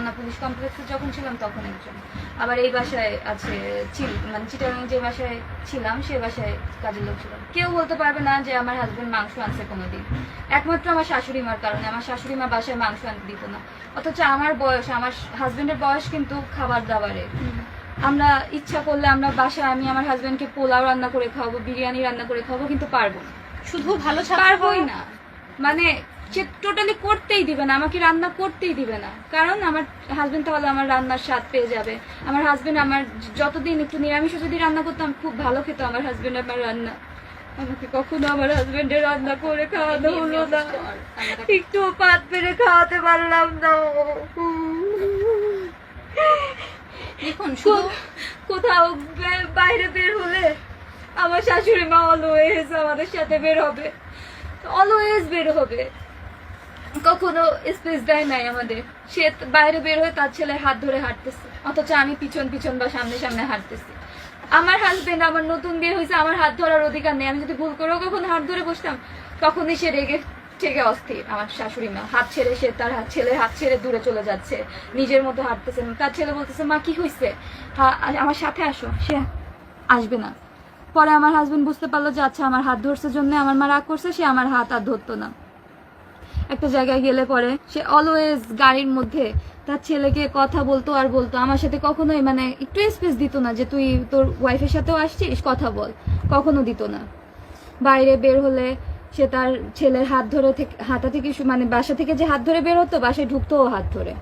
Ramna police কমপ্লেক্সে যখন ছিলাম তখন একজন। আবার এই বাসায় আছে ছিল মানে চিটাগাং যে বাসায় ছিলাম সে বাসায় কাজের লোক ছিল। কেউ বলতে পারবে না যে আমার হাজব্যান্ড মাংস আনছে কোনোদিন। একমাত্র আমার শাশুড়ি মার কারণে। আমার শাশুড়ি মা বাসায় মাংস আনতে দিত না। অথচ আমার বয়স আমার হাজব্যান্ডের বয়স কিন্তু খাবার দাবারে। আমরা ইচ্ছা করলে আমরা বাসায় আমি আমার হাজব্যান্ডকে পোলাও রান্না করে খাওয়াবো বিরিয়ানি রান্না করে খাওয়াবো কিন্তু পারব না। শুধু ভালো পারবোই না। মানে সে টোটালি করতেই দিবে না আমাকে রান্না করতেই দিবে না। কারণ আমার হাজবেন্ড তাহলে আমার রান্নার স্বাদ পেয়ে যাবে। আমার হাজবেন্ড আমার যতদিন একটু নিরামিষ যদি রান্না করতাম খুব ভালো খেত আমার হাজবেন্ড আমার রান্না। আমাকে কখনো আমার হাজবেন্ডের রান্না করে খাওয়ানো হলো না। একটু পাত পেরে খাওয়াতে পারলাম না। দেখুন কোথাও বাইরে বের হলে আমার শাশুড়ি মা অলওয়েজ আমাদের সাথে বের হবে। অলওয়েজ বের হবে। কখনো স্পেস দেয় নাই আমাদের। সে বাইরে বের হয়ে তার ছেলের হাত ধরে হাঁটতেছে। অথচ আমি পিছন পিছন বা সামনে সামনে হাঁটতেছি। আমার হাজবেন্ড আমার নতুন বিয়ে হয়েছে, আমার হাত ধরার অধিকার নেই। আমি যদি ভুল করেও কখন হাত ধরে বসতাম, তখনই সে রেগে থেকে অস্থির। আমার শাশুড়ি মা, হাত ছেড়ে সে তার হাত ছেলে হাত ছেড়ে দূরে চলে যাচ্ছে। নিজের মতো হাঁটতেছে। তার ছেলে বলতেছে, মা, কি হয়েছে হ্যাঁ আমার সাথে আসো। সে আসবে না। পরে আমার হাজবেন্ড বুঝতে পারল যে আচ্ছা আমার হাত ধরছে জন্য আমার মা রাগ করছে, সে আমার হাত আর ধরতো না। একটা জায়গায় গেলে পরে সে অলওয়েজ গাড়ির মধ্যে তার ছেলেকে কথা বলতো আর বলতো। আমার সাথে কখনোই মানে একটু স্পেস দিত না যে তুই তোর ওয়াইফের সাথেও আসছিস, কথা বল। কখনো দিত না। বাইরে বের হলে সে তার ছেলের হাত ধরে থেকে হাতা থেকে মানে বাসা থেকে যে হাত ধরে বের হতো, বাসায় ঢুকতো হাত ধরে।